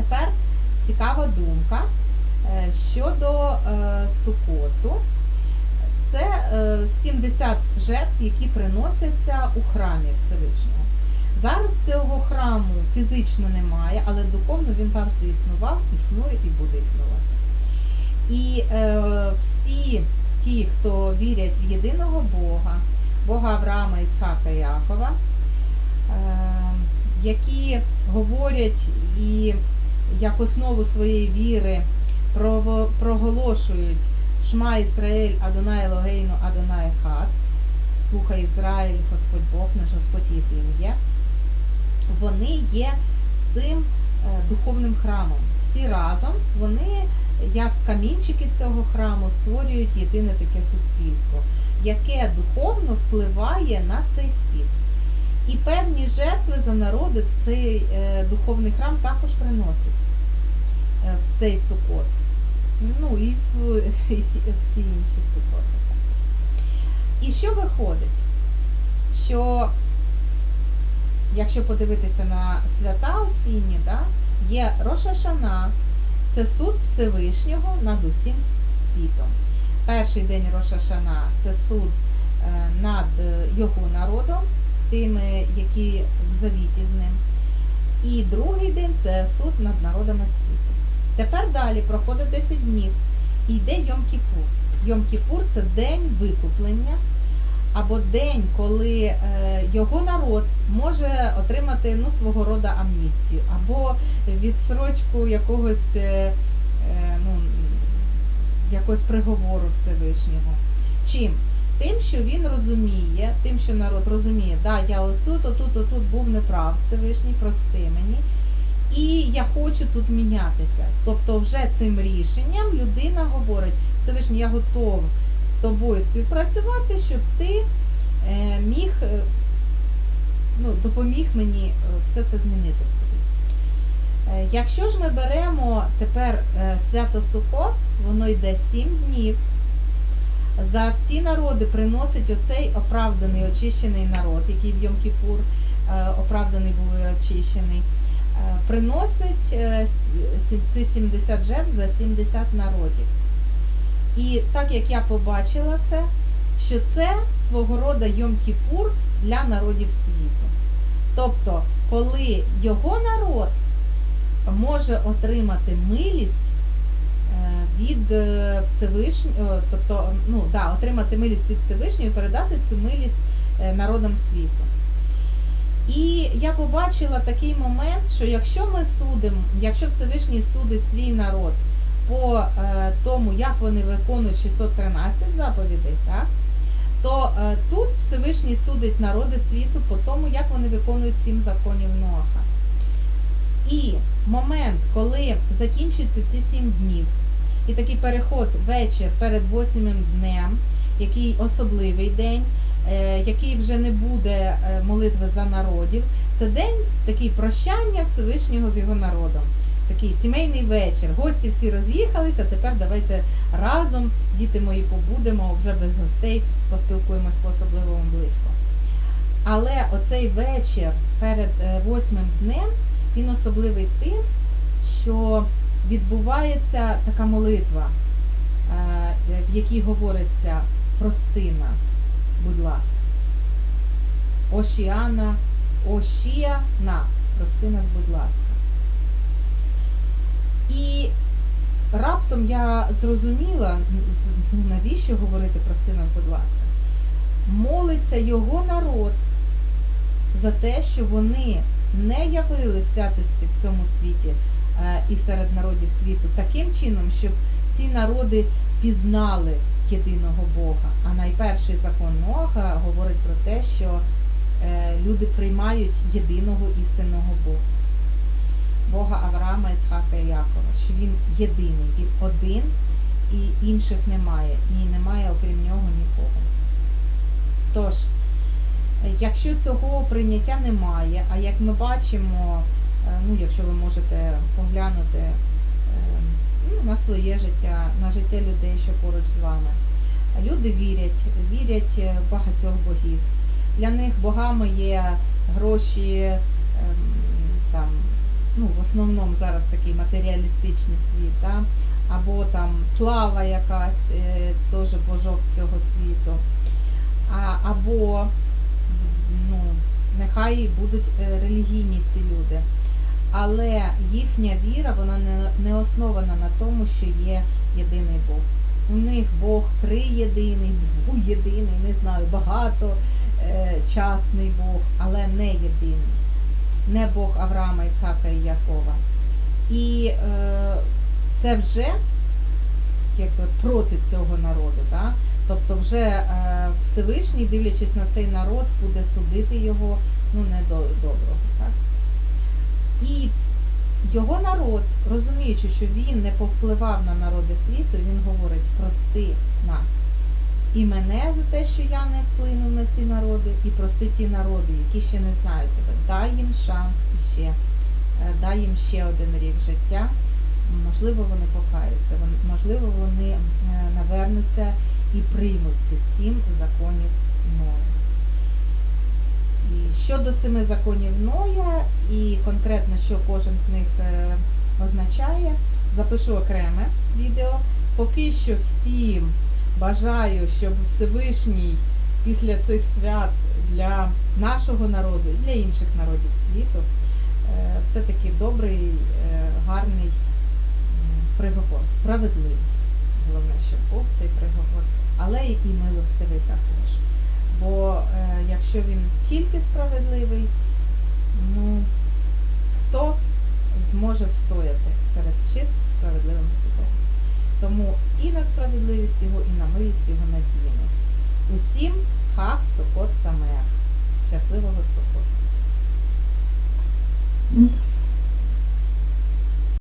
Тепер цікава думка е, щодо е, Сукоту. Це е, 70 жертв, які приносяться у храмі Всевишнього. Зараз цього храму фізично немає, але духовно він завжди існував, існує і буде існувати. І е, всі ті, хто вірять в єдиного Бога, Бога Авраама, Іцхака і Якова, е, які говорять і як основу своєї віри проголошують Шма Ісраїль, Адонай Елогейну, Адонай Хат, слухай Ізраїль, Господь Бог наш, Господь єдин є. Вони є цим е, духовним храмом. Всі разом вони, як камінчики цього храму, створюють єдине таке суспільство, яке духовно впливає на цей світ. І певні жертви за народи цей е, духовний храм також приносить е, в цей сукот. Ну і в і всі, інші сукоти також. І що виходить? Що якщо подивитися на свята осінні, да, є Роша Шана, це суд Всевишнього над усім світом. Перший день Роша Шана це суд е, над його народом, тими, які в завіті з ним. І другий день це суд над народами світу. Тепер далі проходить 10 днів і йде Йом-Кіпур. Йом-Кіпур це день викуплення або день, коли е, його народ може отримати ну, свого роду амністію, або відсрочку якогось, е, е, ну, якогось приговору Всевишнього. Чим? Тим, що він розуміє, тим, що народ розуміє, да, я отут, отут, отут був неправ, Всевишній, прости мені. І я хочу тут мінятися. Тобто, вже цим рішенням людина говорить, Всевишній, я готова з тобою співпрацювати, щоб ти е, міг, е, ну, допоміг мені е, все це змінити в собі. Якщо ж ми беремо тепер свято Сукот, воно йде 7 днів. За всі народи приносить оцей оправданий очищений народ, який в Йом-Кіпур е, оправданий був і очищений. Е, Приносить е, ці 70 жертв за 70 народів. І так як я побачила це, що це свого роду Йом-Кіпур для народів світу. Тобто, коли його народ може отримати милість від е, Всевишнього, тобто, ну, да, отримати милість від Всевишнього і передати цю милість е, народам світу. І я побачила такий момент, що якщо ми судимо, якщо Всевишній судить свій народ по е, тому, як вони виконують 613 заповідей, так, то е, тут Всевишній судить народи світу по тому, як вони виконують сім законів Ноаха. І момент, коли закінчуються ці сім днів, і такий переход вечір перед восьмим днем, який особливий день, е, який вже не буде е, молитви за народів, це день такий прощання Всевишнього з його народом. Такий сімейний вечір. Гості всі роз'їхалися. Тепер давайте разом, діти мої, побудемо вже без гостей, поспілкуємось по особливому близько. Але оцей вечір перед е, восьмим днем він особливий тим, що відбувається така молитва, е, в якій говориться прости нас, будь ласка. Ошіана, Ошіана, прости нас, будь ласка. І раптом я зрозуміла, ну, навіщо говорити прости нас, будь ласка. Молиться його народ за те, що вони не явили святості в цьому світі і серед народів світу таким чином, щоб ці народи пізнали єдиного Бога. А найперший закон Ноаха говорить про те, що е, люди приймають єдиного істинного Бога. Бога Авраама, Іцхака і Якова, що він єдиний, він один і інших немає, і немає окрім нього нікого. Тож, е, якщо цього прийняття немає, а як ми бачимо, е, ну якщо ви можете поглянути е, ну, на своє життя, на життя людей, що поруч з вами, люди вірять, вірять в багатьох богів. Для них богами є гроші, ем, там, ну, в основному зараз такий матеріалістичний світ, да? або там слава якась, е, теж божок цього світу, а, або ну, нехай будуть е, релігійні ці люди. Але їхня віра вона не, основана на тому, що є єдиний Бог. У них Бог триєдиний, двоєдиний, не знаю, багато е, Бог, але не єдиний. Не Бог Авраама, Іцака і Якова. І е, це вже якби проти цього народу. Да? Тобто вже е, Всевишній, дивлячись на цей народ, буде судити його ну, не до доброго. Його народ, розуміючи, що він не повпливав на народи світу, він говорить: прости нас. І мене за те, що я не вплинув на ці народи, і прости ті народи, які ще не знають тебе. Дай їм шанс іще, е, дай їм ще один рік життя. Можливо, вони покаються, можливо, вони е, навернуться і приймуть ці сім законів Ноя. Щодо семи законів Ноя, і конкретно, що кожен з них е, означає, запишу окреме відео. Поки що всім бажаю, щоб Всевишній після цих свят для нашого народу і для інших народів світу е, все-таки добрий, е, гарний приговор, справедливий. Головне, щоб був цей приговор, але і милостивий також. Бо е, якщо він тільки справедливий, ну хто зможе встояти перед чисто справедливим судом? Тому і на справедливість його, і на милість його надіємось. Усім хах сокот самех. Щасливого сокоту! Мгм.